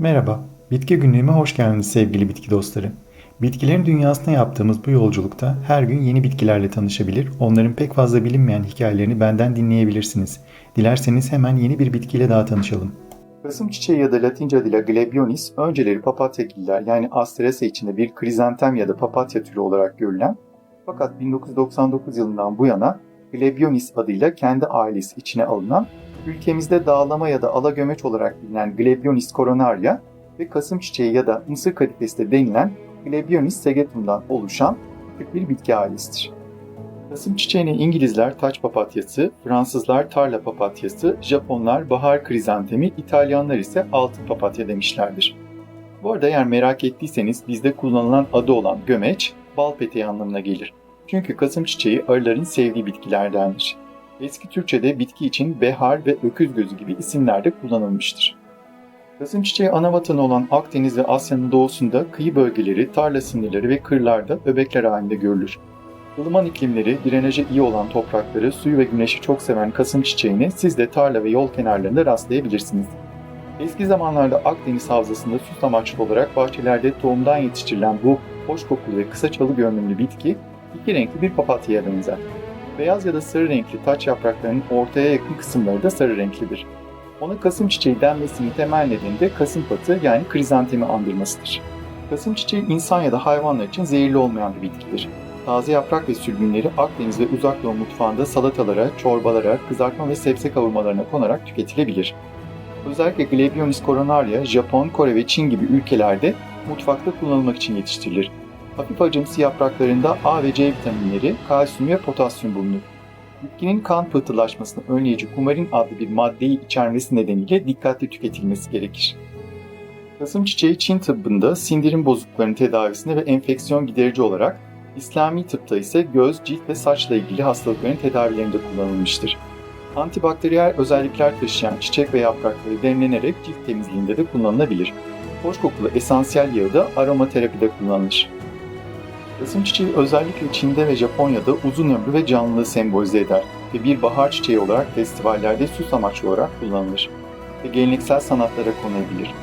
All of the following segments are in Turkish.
Merhaba, Bitki Günlüğü'me hoş geldiniz sevgili bitki dostları. Bitkilerin dünyasına yaptığımız bu yolculukta her gün yeni bitkilerle tanışabilir, onların pek fazla bilinmeyen hikayelerini benden dinleyebilirsiniz. Dilerseniz hemen yeni bir bitkiyle daha tanışalım. Kasım çiçeği ya da Latince adıyla Glebionis, önceleri papatyagiller yani Asteracea içinde bir krizantem ya da papatya türü olarak görülen fakat 1999 yılından bu yana Glebionis adıyla kendi ailesi içine alınan ülkemizde dağlama ya da alagömeç olarak bilinen Glebionis coronaria ve kasım çiçeği ya da mısır kadifesi de denilen Glebionis segetum'dan oluşan küçük bir bitki ailesidir. Kasım çiçeğine İngilizler taç papatyası, Fransızlar tarla papatyası, Japonlar bahar krizantemi, İtalyanlar ise altın papatya demişlerdir. Bu arada eğer merak ettiyseniz bizde kullanılan adı olan gömeç, bal peteği anlamına gelir. Çünkü kasım çiçeği arıların sevdiği bitkilerdendir. Eski Türkçe'de bitki için behar ve öküz gözü gibi isimler de kullanılmıştır. Kasım çiçeği ana vatanı olan Akdeniz ve Asya'nın doğusunda kıyı bölgeleri, tarla sınırları ve kırlarda öbekler halinde görülür. Ilıman iklimleri, drenaja iyi olan toprakları, suyu ve güneşi çok seven kasım çiçeğini siz de tarla ve yol kenarlarında rastlayabilirsiniz. Eski zamanlarda Akdeniz havzasında süs amaçlı olarak bahçelerde tohumdan yetiştirilen bu hoş kokulu ve kısa çalı görünümlü bitki iki renkli bir papatyaya benzer. Beyaz ya da sarı renkli taç yapraklarının ortaya yakın kısımları da sarı renklidir. Ona kasım çiçeği denmesinin temel nedeni de kasım patı yani krizantemi andırmasıdır. Kasım çiçeği insan ya da hayvanlar için zehirli olmayan bir bitkidir. Taze yaprak ve sürgünleri Akdeniz ve Uzak Doğu mutfağında salatalara, çorbalara, kızartma ve sebze kavurmalarına konarak tüketilebilir. Özellikle Glebionis coronaria, Japon, Kore ve Çin gibi ülkelerde mutfakta kullanılmak için yetiştirilir. Hafif acımsı yapraklarında A ve C vitaminleri, kalsiyum ve potasyum bulunur. Bitkinin kan pıhtılaşmasını önleyici kumarin adlı bir maddeyi içermesi nedeniyle dikkatli tüketilmesi gerekir. Kasım çiçeği Çin tıbbında sindirim bozukluklarının tedavisinde ve enfeksiyon giderici olarak, İslami tıpta ise göz, cilt ve saçla ilgili hastalıkların tedavilerinde kullanılmıştır. Antibakteriyel özellikler taşıyan çiçek ve yaprakları demlenerek cilt temizliğinde de kullanılabilir. Hoş kokulu esansiyel yağı da aromaterapide kullanılır. Kasım çiçeği özellikle Çin'de ve Japonya'da uzun ömrü ve canlılığı sembolize eder ve bir bahar çiçeği olarak festivallerde süs amaçlı olarak kullanılır ve geleneksel sanatlara konulabilir.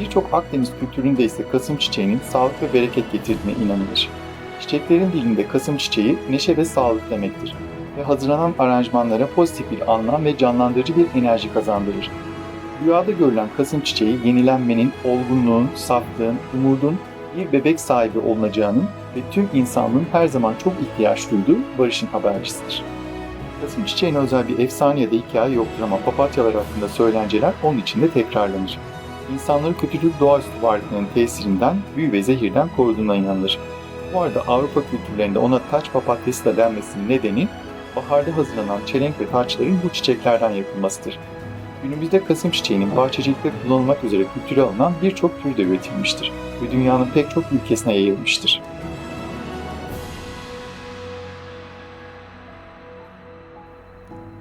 Birçok Akdeniz kültüründe ise kasım çiçeğinin sağlık ve bereket getirdiğine inanılır. Çiçeklerin dilinde kasım çiçeği neşe ve sağlık demektir ve hazırlanan aranjmanlara pozitif bir anlam ve canlandırıcı bir enerji kazandırır. Rüyada görülen kasım çiçeği yenilenmenin, olgunluğun, saflığın, umudun bir bebek sahibi olunacağının ve tüm insanlığın her zaman çok ihtiyaç duyduğu barışın habercisidir. Kasım çiçeğine özel bir efsane ya da hikaye yoktur ama papatyalar hakkında söylenceler onun içinde tekrarlanır. İnsanları kötülük doğaüstü varlıkların tesirinden, büyü ve zehirden koruduğuna inanılır. Bu arada Avrupa kültürlerinde ona taç papatyası da denmesinin nedeni baharda hazırlanan çelenk ve taçların bu çiçeklerden yapılmasıdır. Günümüzde kasım çiçeğinin bahçecilikte kullanılmak üzere kültüre alınan birçok tür de üretilmiştir ve dünyanın pek çok ülkesine yayılmıştır.